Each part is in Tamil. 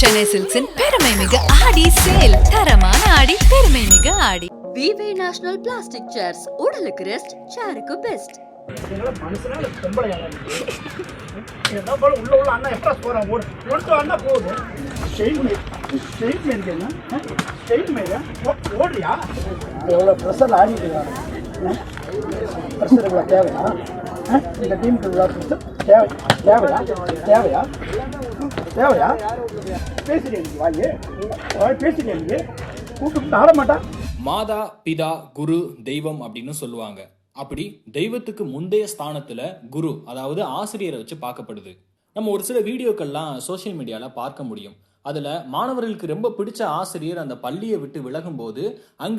சென்னை சில்க்ஸின் பெருமை மிகு ஆடி சேல். தரமான ஆடி பெருமை மிகு ஆடி. விவே நேஷனல் பிளாஸ்டிக் சேர்ஸ் உடலுக்கு ரெஸ்ட் சேருக்கு பெஸ்ட் மனுஷனால போல உள்ள உள்ள அண்ணா எப்படா போறான். ஓடு ஒருத்தர் அண்ணா போகுது. ஸ்டெயின் மேல் ஸ்டெயின் மேல் என்ன? ஸ்டெயின் மேல ஓடுறியா? எவ்வளோ ப்ரெஷர் ஆடிட்டு ப்ரெஷர் இவ்வளோ தேவையா? ஆ? இந்த டீமுக்கு இவ்வளோ ப்ரெஷர் தேவை தேவையா? தேவையா? தேவையா? பேசுறேன் நீ வாய் பேசுறேன் கூப்பிட்டு ஆட மாட்டான் மாதா பிதா குரு தெய்வம் அப்படின்னு சொல்லுவாங்க. அப்படி தெய்வத்துக்கு முந்தைய ஸ்தானத்துல குரு அதாவது ஆசிரியரை வச்சு பார்க்கப்படுது. நம்ம ஒரு சில வீடியோக்கள்லாம் சோசியல் மீடியால பார்க்க முடியும். அதில் மாணவர்களுக்கு ரொம்ப பிடிச்ச ஆசிரியர் அந்த பள்ளியை விட்டு விலகும் போது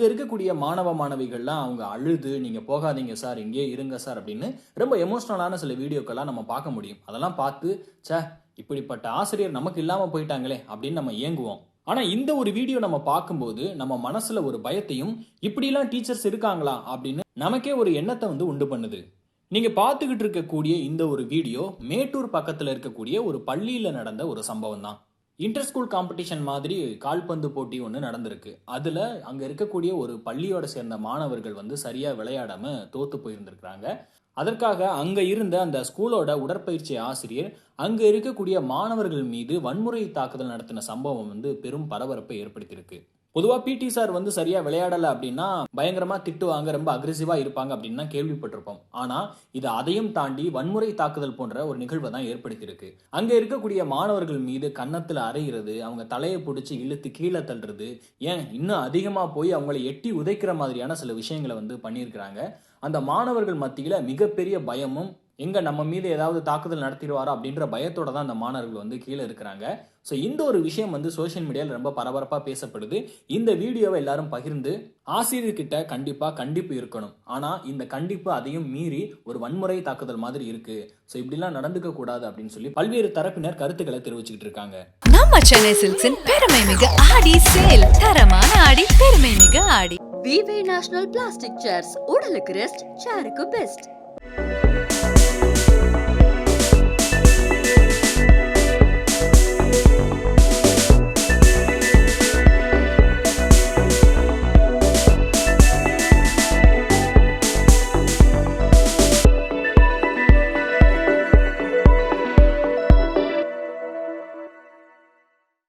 இருக்கக்கூடிய மாணவ மாணவிகள்லாம் அவங்க அழுது நீங்கள் போகாதீங்க சார் இங்கேயே இருங்க சார் அப்படின்னு ரொம்ப எமோஷ்னலான சில வீடியோக்கெல்லாம் நம்ம பார்க்க முடியும். அதெல்லாம் பார்த்து ச்சே இப்படிப்பட்ட ஆசிரியர் நமக்கு இல்லாமல் போயிட்டாங்களே அப்படின்னு நம்ம ஏங்குவோம். ஆனால் இந்த ஒரு வீடியோ நம்ம பார்க்கும்போது நம்ம மனசில் ஒரு பயத்தையும் இப்படிலாம் டீச்சர்ஸ் இருக்காங்களா? அப்படின்னு நமக்கே ஒரு எண்ணத்தை வந்து உண்டு பண்ணுது. நீங்கள் பார்த்துக்கிட்டு இருக்கக்கூடிய இந்த ஒரு வீடியோ மேட்டூர் பக்கத்தில் இருக்கக்கூடிய ஒரு பள்ளியில் நடந்த ஒரு சம்பவம் தான் இன்டர் ஸ்கூல் காம்படிஷன் மாதிரி கால்பந்து போட்டி ஒன்று நடந்திருக்கு. அதில் அங்கே இருக்கக்கூடிய ஒரு பள்ளியோட சேர்ந்த மாணவர்கள் வந்து சரியாக விளையாடாமல் தோற்று போயிருந்திருக்கிறாங்க. அதற்காக அங்கே இருந்த அந்த ஸ்கூலோட உடற்பயிற்சி ஆசிரியர் அங்கே இருக்கக்கூடிய மாணவர்கள் மீது வன்முறை தாக்குதல் நடத்தின சம்பவம் வந்து பெரும் பரபரப்பை ஏற்படுத்தியிருக்கு. பொதுவாக பிடி சார் வந்து சரியாக விளையாடலை அப்படின்னா பயங்கரமாக திட்டுவாங்க ரொம்ப அக்ரெசிவாக இருப்பாங்க அப்படின்னு தான் கேள்விப்பட்டிருப்போம். ஆனால் இது அதையும் தாண்டி வன்முறை தாக்குதல் போன்ற ஒரு நிகழ்வை தான் ஏற்படுத்தியிருக்கு. அங்கே இருக்கக்கூடிய மாணவர்கள் மீது கன்னத்தில் அறையிறது அவங்க தலையை பிடிச்சி இழுத்து கீழே தள்ளுறது ஏன் இன்னும் அதிகமாக போய் அவங்களை எட்டி உதைக்கிற மாதிரியான சில விஷயங்களை வந்து பண்ணியிருக்கிறாங்க. அந்த மாணவர்கள் மத்தியில் மிகப்பெரிய பயமும் எங்க நம்ம மீது ஏதாவது தாக்குதல் நடத்திடுவாரோ அப்படின்ற பயத்தோட தான் அந்த மாணவர்கள் வந்து கீழே இருக்கிறாங்க. ஸோ இந்த ஒரு விஷயம் வந்து சோஷியல் மீடியாவில் ரொம்ப பரபரப்பாக பேசப்படுது. இந்த வீடியோவை எல்லாரும் பகிர்ந்து ஆசிரியர்கிட்ட கண்டிப்பா கண்டிப்பு இருக்கணும். ஆனா இந்த கண்டிப்பு அதையும் மீறி ஒரு வன்முறை தாக்குதல் மாதிரி இருக்கு. ஸோ இப்படிலாம் நடந்துக்க கூடாது அப்படின்னு சொல்லி பல்வேறு தரப்பினர் கருத்துக்களை தெரிவிச்சுக்கிட்டு இருக்காங்க. நம்ம சென்னை சில்க்ஸின் பெருமை மிகு ஆடி சேல். தரமான ஆடி பெருமை மிகு ஆடி. விவே நேஷனல் பிளாஸ்டிக் சேர்ஸ் உடலுக்கு ரெஸ்ட் சேருக்கு பெஸ்ட்